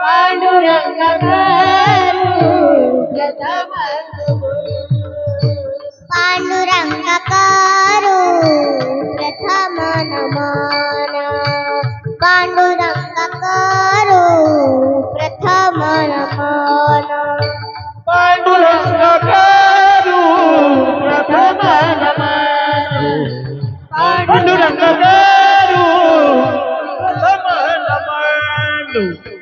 पांडुरंग पांडुरंग करू प्रथम नमन। पांडुरंग करू प्रथम नमन। पांडुरंग करू प्रथम नमन। पांडुरंग करू प्रथम नमन।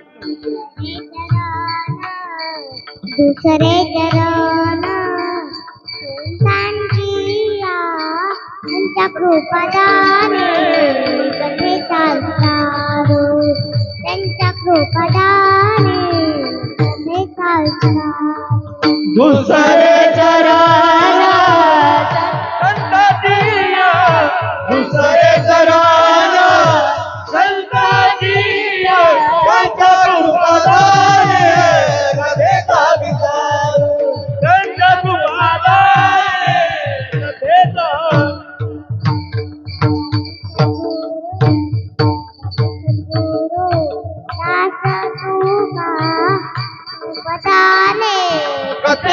दूसरे चरण संजीया अंत कृपदाने सर्वे चालतारो संत दूसरे जरा दूसरे चरण కథానే కథ